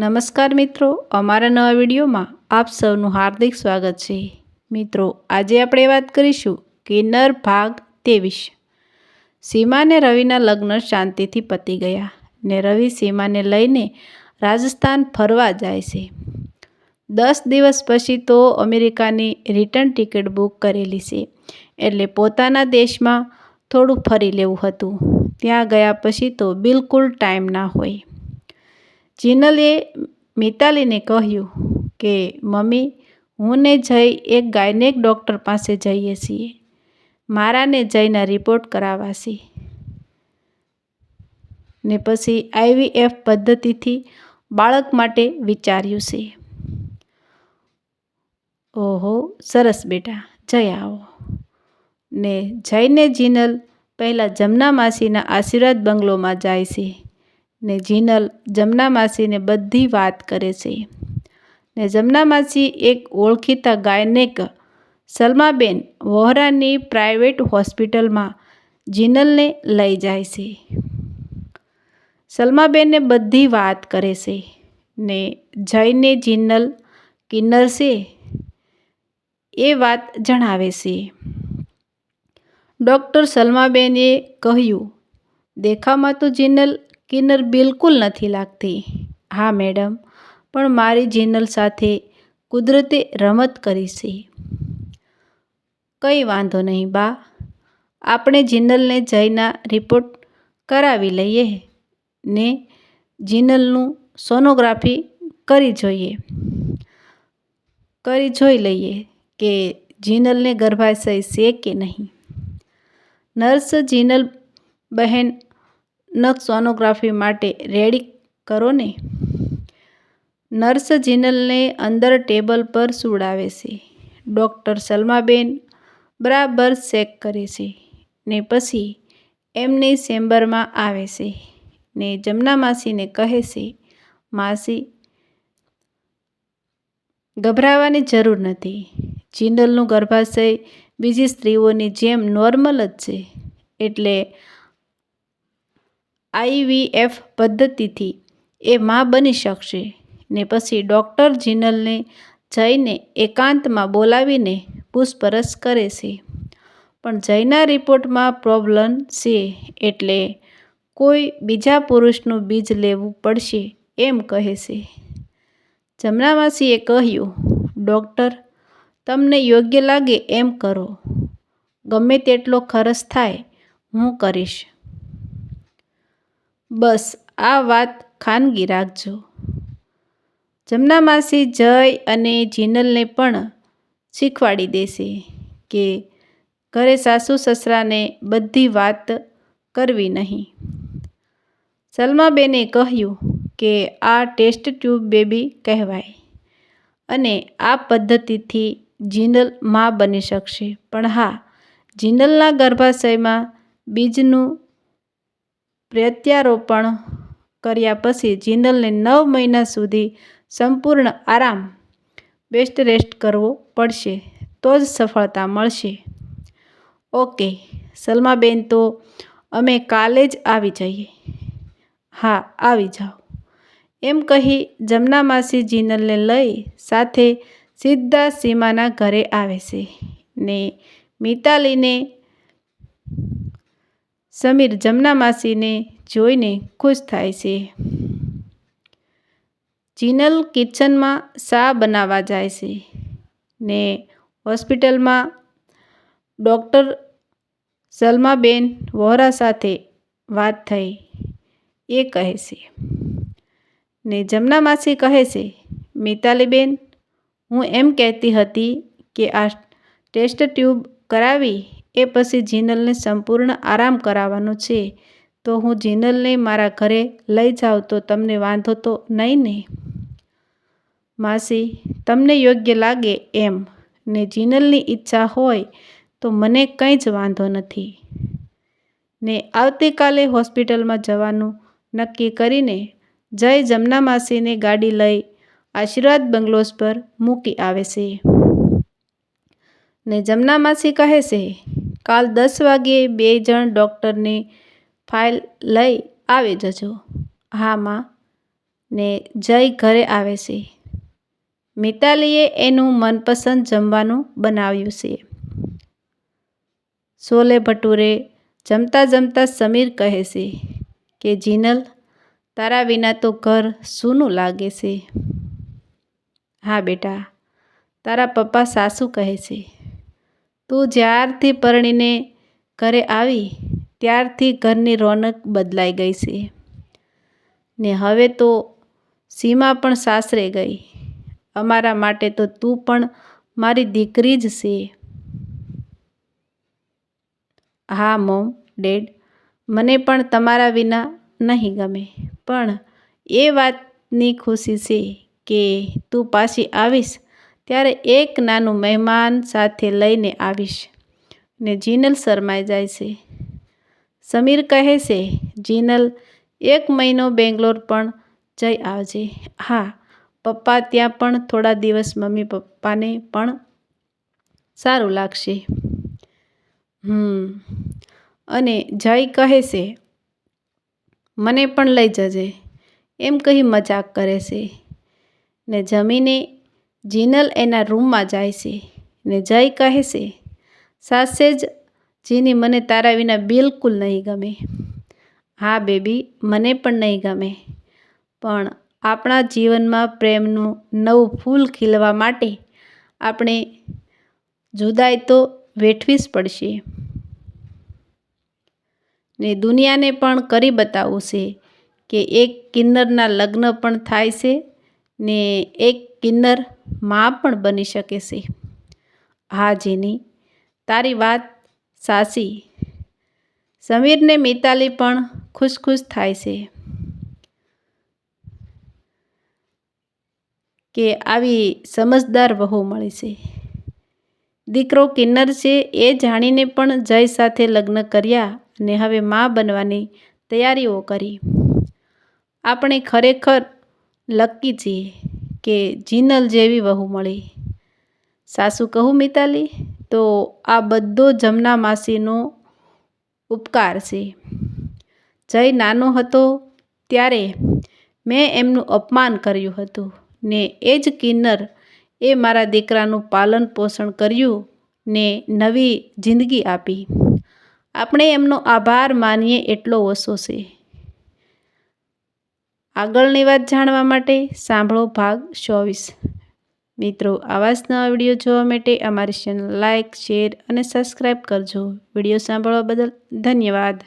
નમસ્કાર મિત્રો, અમારા નવા વિડીયોમાં આપ સૌનું હાર્દિક સ્વાગત છે. મિત્રો, આજે આપણે વાત કરીશું કિન્નર ભાગ ત્રેવીસ. સીમાને રવિના લગ્ન શાંતિથી પતી ગયા ને રવિ સીમાને લઈને રાજસ્થાન ફરવા જાય છે. દસ દિવસ પછી તો અમેરિકાની રિટર્ન ટિકિટ બુક કરેલી છે એટલે પોતાના દેશમાં થોડું ફરી લેવું હતું. ત્યાં ગયા પછી તો બિલકુલ ટાઈમ ના હોય. જીનલે મિતાલીને કહ્યું કે, મમ્મી હું ને જઈ એક ગાયનેક ડૉક્ટર પાસે જઈએ છીએ. મારાને જયના રિપોર્ટ કરાવાશે. ને પછી આઈવીએફ પદ્ધતિથી બાળક માટે વિચાર્યું છે. ઓહો, સરસ બેટા, જઈ આવો. ને જઈને જીનલ પહેલાં જમના માસીના આશીર્વાદ બંગલોમાં જાય છે. ને જીનલ જમના માસીને બધી વાત કરે છે. ને જમના માસી એક ઓળખીતા ગાયનેક સલમાબેન વોહરાની પ્રાઇવેટ હોસ્પિટલમાં જીનલને લઈ જાય છે. સલમાબેનને બધી વાત કરે છે ને જઈને જીનલ કિન્નર છે એ વાત જણાવે છે. ડૉક્ટર સલમાબેને કહ્યું, દેખામાં તો જીનલ કિન્નર બિલકુલ નથી લાગતી. હા, મેડમ, પણ મારી જિનલ સાથે કુદરતે રમત કરી છે. કંઈ વાંધો નહીં, બા. આપણે જિનલને જઈના રિપોર્ટ કરાવી લઈએ ને જિનલનું સોનોગ્રાફી કરી જોઈએ. કરી જોઈ લઈએ કે જીનલને ગર્ભાશય છે કે નહીં. નર્સ જીનલ બહેન નખ સોનોગ્રાફી માટે રેડી કરો ને? નર્સ જીનલને અંદર ટેબલ પર સુડાવે છે. ડૉક્ટર સલમાબેન બરાબર ચેક કરે છે ને પછી એમની ચેમ્બરમાં આવે છે ને જમના માસીને કહે છે, માસી, ગભરાવાની જરૂર નથી. જીનલનું ગર્ભાશય બીજી સ્ત્રીઓની જેમ નોર્મલ જ છે. એટલે આઈવીએફ પદ્ધતિથી એ મા બની શકશે. ને પછી ડૉક્ટર જીનલને જઈને એકાંતમાં બોલાવીને પૂછપરછ કરે છે. પણ જયના રિપોર્ટમાં પ્રોબ્લેમ છે એટલે કોઈ બીજા પુરુષનું બીજ લેવું પડશે એમ કહે છે. જમનામાસીએ કહ્યું, ડૉક્ટર, તમને યોગ્ય લાગે એમ કરો. ગમે તેટલો ખર્ચ થાય, હું કરીશ. બસ, આ વાત ખાનગી રાખજો. જમના માસી જય અને જીનલને પણ શીખવાડી દેશે કે ઘરે સાસુ સસરાને બધી વાત કરવી નહીં. સલમાબેને કહ્યું કે આ ટેસ્ટ ટ્યુબ બેબી કહેવાય અને આ પદ્ધતિથી જીનલમાં બની શકશે. પણ હા, જીનલના ગર્ભાશયમાં બીજનું પ્રત્યારોપણ કર્યા પછી જિંદલને નવ મહિના સુધી સંપૂર્ણ આરામ બેસ્ટ રેસ્ટ કરવો પડશે, તો જ સફળતા મળશે. ઓકે, સલમાબેન, તો અમે કાલે જ આવી જઈએ. હા, આવી જાઓ. એમ કહી જમના માસી જીનલને લઈ સાથે સીધા સીમાના ઘરે આવે છે ને મિતાલીને સમીર જમના માસીને જોઈને ખુશ થાય છે. જીનલ કિચનમાં શા બનાવવા જાય છે ને હોસ્પિટલમાં ડૉક્ટર સલમાબેન વોહરા સાથે વાત થઈ એ કહે છે. ને જમના માસી કહે છે, મિતાલીબેન, હું એમ કહેતી હતી કે આ ટેસ્ટ ટ્યુબ કરાવી એ પછી જીનલને સંપૂર્ણ આરામ કરાવવાનો છે. તો હું જીનલને મારા ઘરે લઈ જાઉં તો તમને વાંધો તો નહીં ને? માસી, તમને યોગ્ય લાગે એમ ને જીનલની ઈચ્છા હોય તો મને કંઈ જ વાંધો નથી. ને આવતીકાલે હોસ્પિટલમાં જવાનું નક્કી કરીને જય જમના માસીને ગાડી લઈ આશીર્વાદ બંગલોઝ પર મૂકી આવે છે. ને જમના માસી કહે છે કાલ દસ વાગ્યે બે જણ ડૉક્ટરની ફાઇલ લઈ આવી જજો. હા, માં. ને જય ઘરે આવે છે. મિતાલીએ એનું મનપસંદ જમવાનું બનાવ્યું છે. છોલે ભટુરે જમતા જમતા સમીર કહે છે કે, જીનલ, તારા વિના તો ઘર સૂનું લાગે છે. હા, બેટા. તારા પપ્પા સાસુ કહે છે. તું જ્યારથી પરણીને ઘરે આવી, ત્યારથી ઘરની રોનક બદલાઈ ગઈ છે. ને હવે તો સીમા પણ સાસરે ગઈ. અમારા માટે તો તું પણ મારી દીકરી જ છે. હા, મોમ, ડેડ, મને પણ તમારા વિના નહીં ગમે. પણ એ વાતની ખુશી છે કે તું પાછી આવીશ ત્યારે એક નાનું મહેમાન સાથે લઈને આવીશ. ને જીનલ શરમાઈ જાય છે. સમીર કહે છે, જીનલ, એક મહિનો બેંગ્લોર પણ જઈ આવજે. હા, પપ્પા ત્યાં પણ થોડા દિવસ મમ્મી પપ્પાને પણ સારું લાગશે. હમ. અને જય કહે છે, મને પણ લઈ જજે. એમ કહી મજાક કરે છે. ને જમીને જીનલ એના રૂમમાં જાય છે ને જય કહે છે સાસે જ જીની મને તારા વિના બિલકુલ નહીં ગમે. હા બેબી, મને પણ નહીં ગમે. પણ આપણા જીવનમાં પ્રેમનું નવું ફૂલ ખીલવા માટે આપણે જુદાઈ તો વેઠવી જ પડશે. ને દુનિયાને પણ કરી બતાવવું છે કે એક કિન્નરના લગ્ન પણ થાય છે ને એક કિન્નર મા પણ બની શકે છે. હા, જેની, તારી વાત સાચી. સમીરને મિતાલી પણ ખુશ ખુશ થાય છે કે આવી સમજદાર વહુ મળી છે. દીકરો કિન્નર છે એ જાણીને પણ જય સાથે લગ્ન કર્યા ને હવે મા બનવાની તૈયારીઓ કરી. આપણે ખરેખર લકી છીએ કે જીનલ જેવી વહુ મળી. સાસુ કહું મિતાલી, તો આ બધો જમના માસીનો ઉપકાર છે. જય નાનો હતો ત્યારે મેં એમનું અપમાન કર્યું હતું. ને એ જ કિન્નર એ મારા દીકરાનું પાલન પોષણ કર્યું ને નવી જિંદગી આપી. આપણે એમનો આભાર માનીએ એટલો ઓછો છે. આગળની વાત જાણવા માટે સાંભળો ભાગ ચોવીસ. મિત્રો આવા નવા વીડિયો જોવા માટે અમારી ચેનલ લાઇક શેર અને સબસ્ક્રાઈબ કરજો. વીડિયો સાંભળવા બદલ ધન્યવાદ.